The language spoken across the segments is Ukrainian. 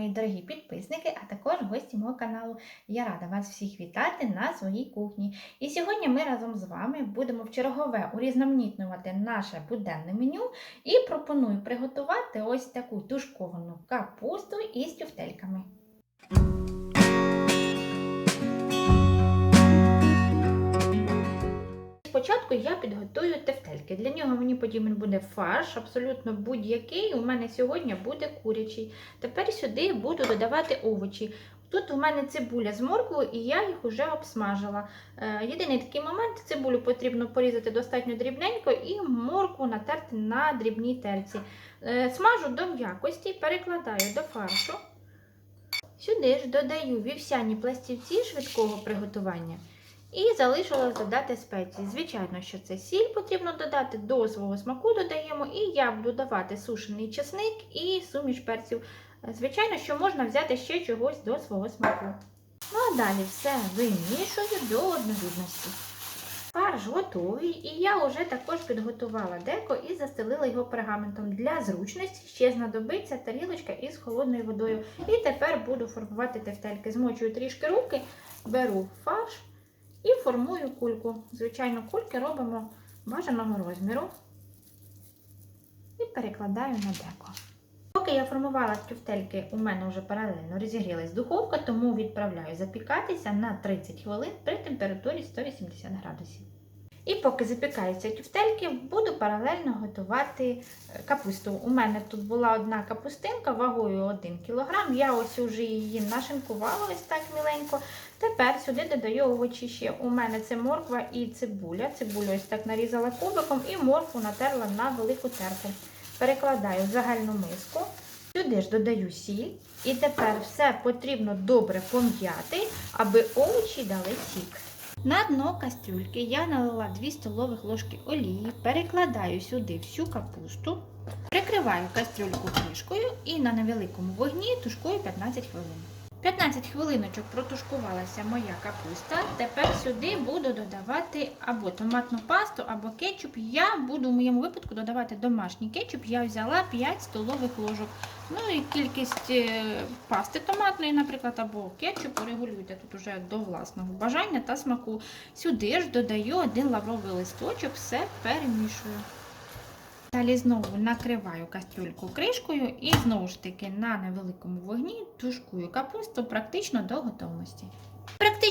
мої дорогі підписники, а також гості мого каналу. Я рада вас всіх вітати на своїй кухні. І сьогодні ми разом з вами будемо в чергове урізноманітнювати наше буденне меню і пропоную приготувати ось таку тушковану капусту із тюфтельками. Спочатку я підготую тефтельки. Для нього мені потрібен буде фарш, абсолютно будь-який. У мене сьогодні буде курячий. Тепер сюди буду додавати овочі. Тут у мене цибуля з морквою, і я їх вже обсмажила. Е, Єдиний такий момент: цибулю потрібно порізати достатньо дрібненько і моркву натерти на дрібній терці. Е, Смажу до м'якості, перекладаю до фаршу. Сюди ж додаю вівсяні пластівці швидкого приготування. І залишилось додати спеції. Звичайно, що це сіль потрібно додати до свого смаку додаємо. І я буду давати сушений чесник і суміш перців. Звичайно, що можна взяти ще чогось до свого смаку. Ну а далі все вимішую до однорідності. Фарш готовий, і я вже також підготувала деко і застелила його пергаментом. Для зручності ще знадобиться тарілочка із холодною водою. І тепер буду формувати тефтельки. Змочую трішки руки, беру фарш формую кульку. Звичайно, кульки робимо бажаного розміру і перекладаю на деко. Поки я формувала тюфтельки, у мене вже паралельно розігрілась духовка, тому відправляю запікатися на 30 хвилин при температурі 180 градусів. І поки запікаються тюфтельки, буду паралельно готувати капусту. У мене тут була одна капустинка вагою 1 кг. Я ось уже її нашинкувала ось так міленько. Тепер сюди додаю овочі ще. У мене це морква і цибуля. Цибулю ось так нарізала кубиком і моркву натерла на велику терку. Перекладаю в загальну миску. Сюди ж додаю сіль. І тепер все потрібно добре пом'яти, аби овочі дали сік. На дно кастрюльки я налила 2 столових ложки олії, перекладаю сюди всю капусту, прикриваю кастрюльку кришкою і на невеликому вогні тушкую 15 хвилин. 15 хвилиночок протушкувалася моя капуста. Тепер сюди буду додавати або томатну пасту, або кетчуп. Я буду в моєму випадку додавати домашній кетчуп. Я взяла 5 столових ложок. Ну і кількість е, пасти томатної, наприклад, або кетчупу регулюйте тут уже до власного бажання та смаку. Сюди ж додаю один лавровий листочок, все перемішую. Далі знову накриваю кастрюльку кришкою і знову ж таки на невеликому вогні тушкую капусту практично до готовності.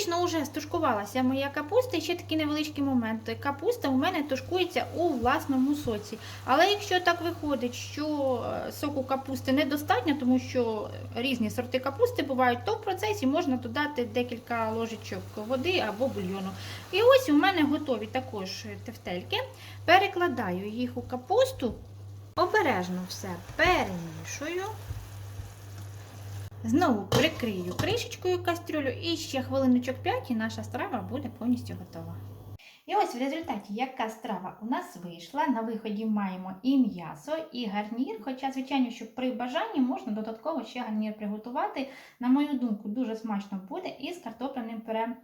Практично вже стушкувалася моя капуста. І ще такий невеличкий момент. Капуста у мене тушкується у власному соці. Але якщо так виходить, що соку капусти недостатньо, тому що різні сорти капусти бувають, то в процесі можна додати декілька ложечок води або бульйону. І ось у мене готові також тефтельки. Перекладаю їх у капусту, обережно все перемішую. Знову прикрию кришечкою кастрюлю і ще хвилиночок 5 і наша страва буде повністю готова. І ось в результаті, яка страва у нас вийшла. На виході маємо і м'ясо, і гарнір. Хоча, звичайно, що при бажанні можна додатково ще гарнір приготувати. На мою думку, дуже смачно буде із картопляним пюре.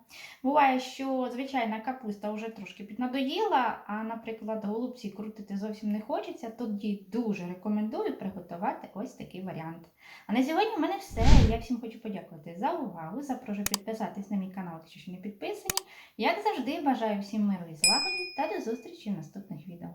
Буває, що звичайна капуста вже трошки піднадоїла, а, наприклад, голубці крутити зовсім не хочеться. Тоді дуже рекомендую приготувати ось такий варіант. А на сьогодні в мене все. Я всім хочу подякувати за увагу. Запрошую підписатись на мій канал, якщо ще не підписані. Як завжди, бажаю всім миру і злагоди та до зустрічі в наступних відео.